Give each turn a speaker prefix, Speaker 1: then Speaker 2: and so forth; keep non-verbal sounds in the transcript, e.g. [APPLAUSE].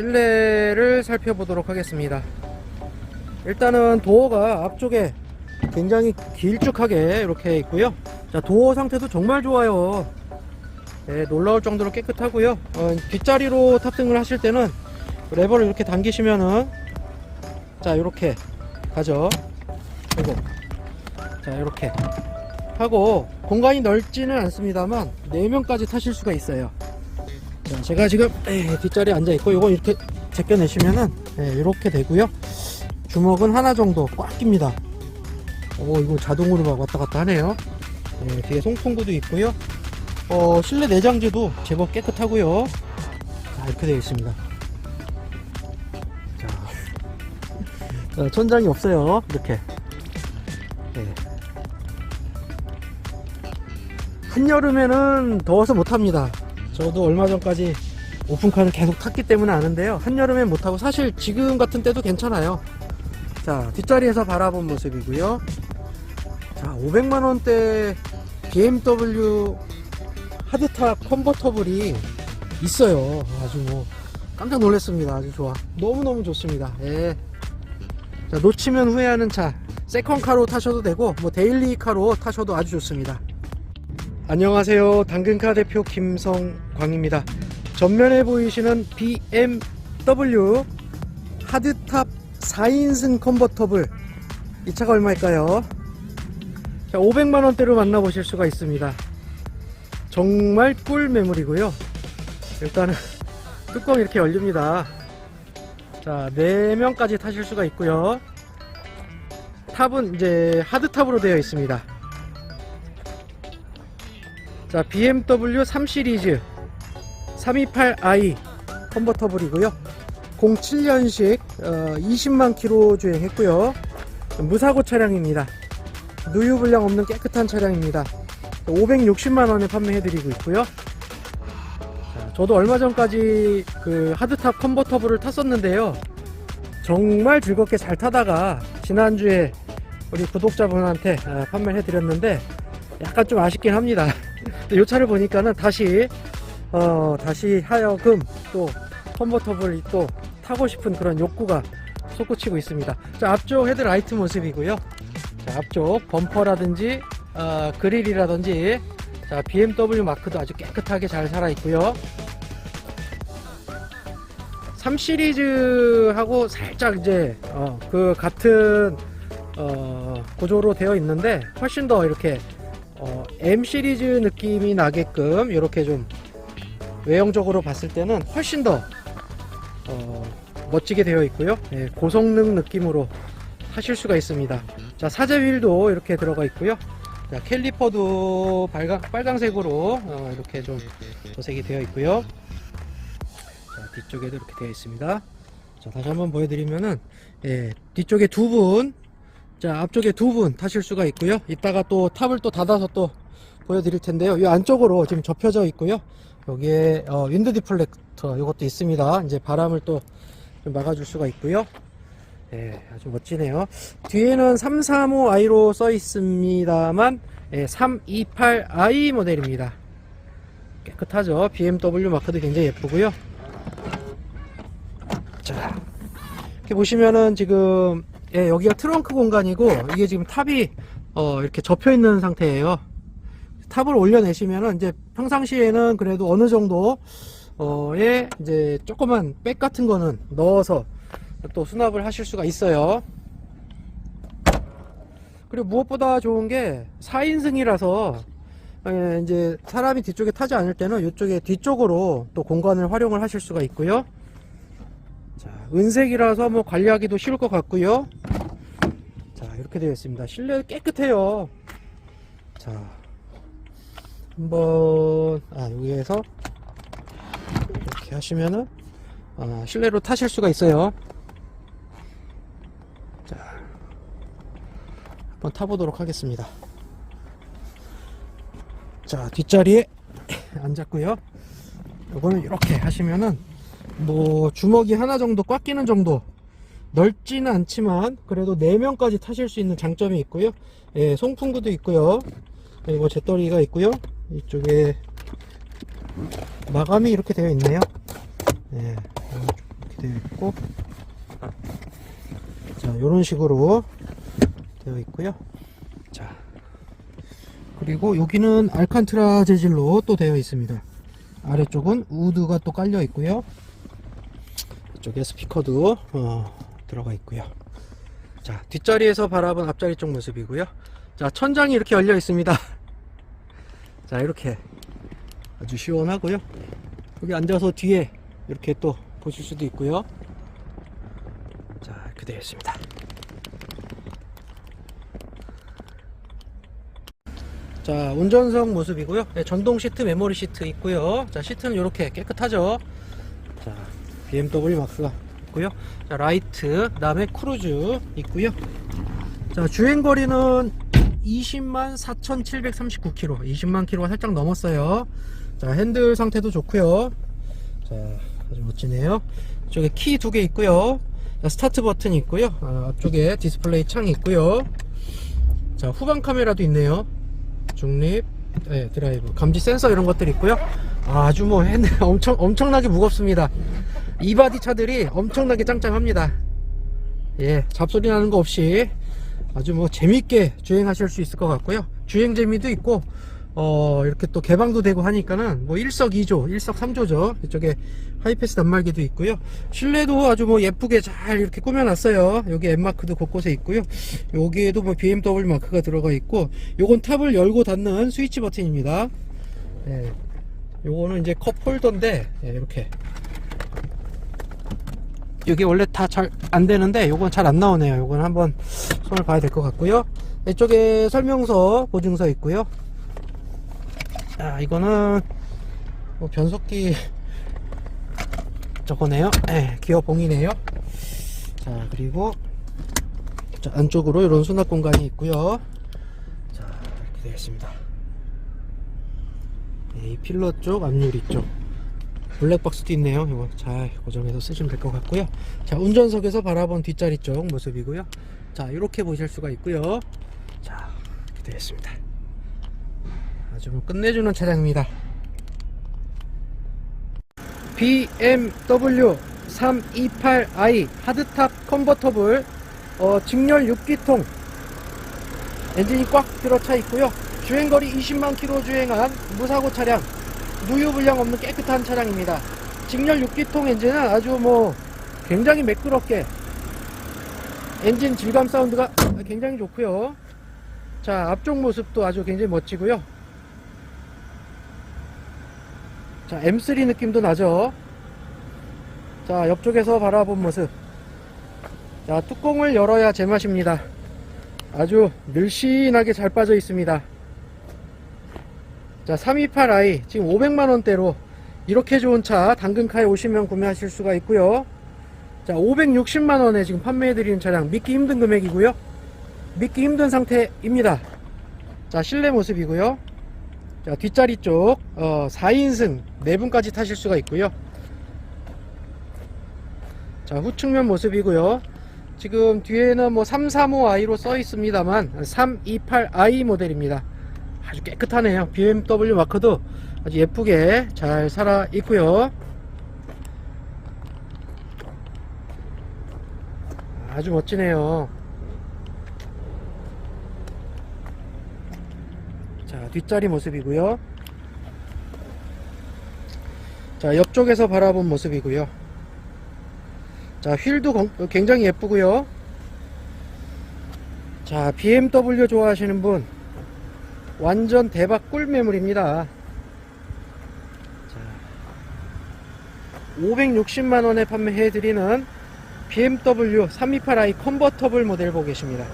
Speaker 1: 실내를 살펴보도록 하겠습니다. 일단은 도어가 앞쪽에 굉장히 길쭉하게 이렇게 있고요. 자, 도어 상태도 정말 좋아요. 네, 놀라울 정도로 깨끗하고요. 어, 뒷자리로 탑승을 하실 때는 레버를 이렇게 당기시면은 자, 이렇게 가죠. 그리고 자, 이렇게 하고 공간이 넓지는 않습니다만 4명까지 타실 수가 있어요. 자, 제가 지금 에, 뒷자리에 앉아 있고 이거 이렇게 제껴내시면은 예, 이렇게 되고요. 주먹은 하나 정도 꽉 낍니다. 오 이거 자동으로 막 왔다 갔다 하네요. 예, 뒤에 송풍구도 있고요. 어, 실내 내장재도 제법 깨끗하고요. 자, 이렇게 되어 있습니다. 자, 자, 천장이 없어요. 이렇게. 예. 한여름에는 더워서 못합니다. 저도 얼마 전까지 오픈카를 계속 탔기 때문에 아는데요. 한여름엔 못하고 사실 지금 같은 때도 괜찮아요. 자, 뒷자리에서 바라본 모습이고요. 자, 500만원대 BMW 하드탑 컨버터블이 있어요. 아주 뭐 깜짝 놀랐습니다. 아주 좋아. 너무너무 좋습니다. 예. 자, 놓치면 후회하는 차. 세컨카로 타셔도 되고 뭐 데일리카로 타셔도 아주 좋습니다. 안녕하세요. 당근카 대표 김성광입니다. 전면에 보이시는 BMW 하드탑 4인승 컨버터블 이 차가 얼마일까요? 자, 500만원대로 만나보실 수가 있습니다. 정말 꿀 매물이고요. 일단은 [LAUGHS] 뚜껑 이렇게 열립니다. 자, 4명까지 타실 수가 있고요. 탑은 이제 하드탑으로 되어 있습니다. 자, BMW 3 시리즈 328i 컨버터블이고요. 07년식 20만 킬로 주행했고요. 무사고 차량입니다. 누유 불량 없는 깨끗한 차량입니다. 560만 원에 판매해드리고 있고요. 자, 저도 얼마 전까지 그 하드탑 컨버터블을 탔었는데요. 정말 즐겁게 잘 타다가 지난주에 우리 구독자분한테 아, 판매를 해드렸는데 약간 좀 아쉽긴 합니다. 이 차를 보니까는 다시 어, 다시 하여금 또 컨버터블이 또 타고 싶은 그런 욕구가 솟구치고 있습니다. 자 앞쪽 헤드라이트 모습이고요. 자 앞쪽 범퍼라든지 어, 그릴이라든지 자 BMW 마크도 아주 깨끗하게 잘 살아 있고요. 3 시리즈하고 살짝 이제 어, 그 같은 어, 구조로 되어 있는데 훨씬 더 이렇게 어, M 시리즈 느낌이 나게끔 이렇게 좀 외형적으로 봤을 때는 훨씬 더 어, 멋지게 되어 있고요. 예, 고성능 느낌으로 하실 수가 있습니다. 자 사제 휠도 이렇게 들어가 있고요. 자 캘리퍼도 빨강, 빨강색으로 어, 이렇게 좀 도색이 되어 있고요. 자 뒤쪽에도 이렇게 되어 있습니다. 자 다시 한번 보여드리면은 예, 뒤쪽에 두 분, 자 앞쪽에 두 분 타실 수가 있고요. 이따가 또 탑을 또 닫아서 또 보여드릴 텐데요. 이 안쪽으로 지금 접혀져 있고요. 여기에 어, 윈드 디플렉터 이것도 있습니다. 이제 바람을 또좀 막아줄 수가 있고요. 예, 아주 멋지네요. 뒤에는 335i로 써 있습니다만 예, 328i 모델입니다. 깨끗하죠. BMW 마크도 굉장히 예쁘고요. 자, 이렇게 보시면은 지금 예, 여기가 트렁크 공간이고 이게 지금 탑이 어, 이렇게 접혀 있는 상태예요. 탑을 올려내시면은 이제 평상시에는 그래도 어느 정도 어에 이제 조그만 백 같은 거는 넣어서 또 수납을 하실 수가 있어요. 그리고 무엇보다 좋은 게 4인승이라서 예, 이제 사람이 뒤쪽에 타지 않을 때는 이쪽에 뒤쪽으로 또 공간을 활용을 하실 수가 있고요. 자, 은색이라서 뭐 관리하기도 쉬울 것 같고요. 자, 이렇게 되어 있습니다. 실내 깨끗해요. 자, 한번 아 여기에서 이렇게 하시면은 아, 실내로 타실 수가 있어요. 자, 한번 타보도록 하겠습니다. 자, 뒷자리에 [LAUGHS] 앉았고요. 요거는 이렇게 하시면은 뭐 주먹이 하나 정도 꽉 끼는 정도 넓지는 않지만 그래도 4명까지 타실 수 있는 장점이 있고요. 예, 송풍구도 있고요. 그리고 재떨이가 있고요. 이쪽에 마감이 이렇게 되어 있네요. 예, 이렇게 되어 있고 자 이런 식으로 되어 있고요 자 그리고 여기는 알칸트라 재질로 또 되어 있습니다 아래쪽은 우드가 또 깔려 있고요 이쪽에 스피커도 어, 들어가 있고요. 자 뒷자리에서 바라본 앞자리 쪽 모습이고요. 자 천장이 이렇게 열려 있습니다. [LAUGHS] 자 이렇게 아주 시원하고요. 여기 앉아서 뒤에 이렇게 또 보실 수도 있고요. 자 이렇게 되어 있습니다. 자 운전석 모습이고요. 네, 전동 시트 메모리 시트 있고요. 자 시트는 이렇게 깨끗하죠? 자 BMW 막스가 있고요. 자 라이트 그 다음에 크루즈 있고요. 자 주행 거리는 20만 4,739km 20만 km가 살짝 넘었어요. 자 핸들 상태도 좋고요. 자 아주 멋지네요. 이쪽에 키두 개 있고요. 자, 스타트 버튼이 있고요. 아, 앞쪽에 디스플레이 창이 있고요. 자 후방 카메라도 있네요. 중립 네, 드라이브. 감지 센서 이런 것들이 있고요. 아주 뭐 핸들 [LAUGHS] 엄청 엄청나게 무겁습니다 이바디 차들이 엄청나게 짱짱합니다. 예 잡소리 나는 거 없이 아주 뭐 재밌게 주행하실 수 있을 것 같고요. 주행 재미도 있고 어 이렇게 또 개방도 되고 하니까는 뭐 일석이조 일석삼조죠. 이쪽에 하이패스 단말기도 있고요. 실내도 아주 뭐 예쁘게 잘 이렇게 꾸며놨어요. 여기 M마크도 곳곳에 있고요. 여기에도 뭐 BMW 마크가 들어가 있고 요건 탑을 열고 닫는 스위치 버튼입니다. 예, 요거는 이제 컵 홀더인데 예, 이렇게 이게 원래 다 잘 안 되는데 요건 잘 안 나오네요. 요건 한번 손을 봐야 될 것 같고요. 이쪽에 설명서 보증서 있고요. 아 이거는 뭐 변속기 저거네요. 네, 기어 봉이네요. 자 그리고 자, 안쪽으로 이런 수납 공간이 있고요. 자 이렇게 되어 있습니다. 네, 이 필러 쪽 앞유리 쪽 블랙박스도 있네요. 이거 잘 고정해서 쓰시면 될 것 같고요. 자 운전석에서 바라본 뒷자리 쪽 모습이고요. 자 이렇게 보실 수가 있고요. 자 있습니다. 아주 뭐 끝내주는 차량입니다. BMW 328i 하드탑 컨버터블 어, 직렬 6기통. 엔진이 꽉 들어차 있고요. 주행거리 20만 킬로 주행한 무사고 차량 누유불량 없는 깨끗한 차량입니다. 직렬 6기통 엔진은 아주 뭐 굉장히 매끄럽게 엔진 질감 사운드가 굉장히 좋고요. 자 앞쪽 모습도 아주 굉장히 멋지고요. 자 M3 느낌도 나죠? 자 옆쪽에서 바라본 모습. 자 뚜껑을 열어야 제맛입니다. 아주 늘씬하게 잘 빠져 있습니다 자 328i 지금 500만원대로 이렇게 좋은 차 당근카에 오시면 구매하실 수가 있고요. 자 560만원에 지금 판매해드리는 차량 믿기 힘든 금액이고요. 믿기 힘든 상태입니다. 자 실내 모습이고요. 자 뒷자리 쪽 어, 4인승 4분까지 타실 수가 있고요. 자 후측면 모습이고요. 지금 뒤에는 뭐 335i로 써 있습니다만 328i 모델입니다 아주 깨끗하네요. BMW 마크도 아주 예쁘게 잘 살아 있고요. 아주 멋지네요. 자 뒷자리 모습이고요. 자 옆쪽에서 바라본 모습이고요. 자 휠도 건- 굉장히 예쁘고요. 자 BMW 좋아하시는 분 완전 대박 꿀 매물입니다. 560만원에 판매해드리는 BMW 328i 컨버터블 모델 보고 계십니다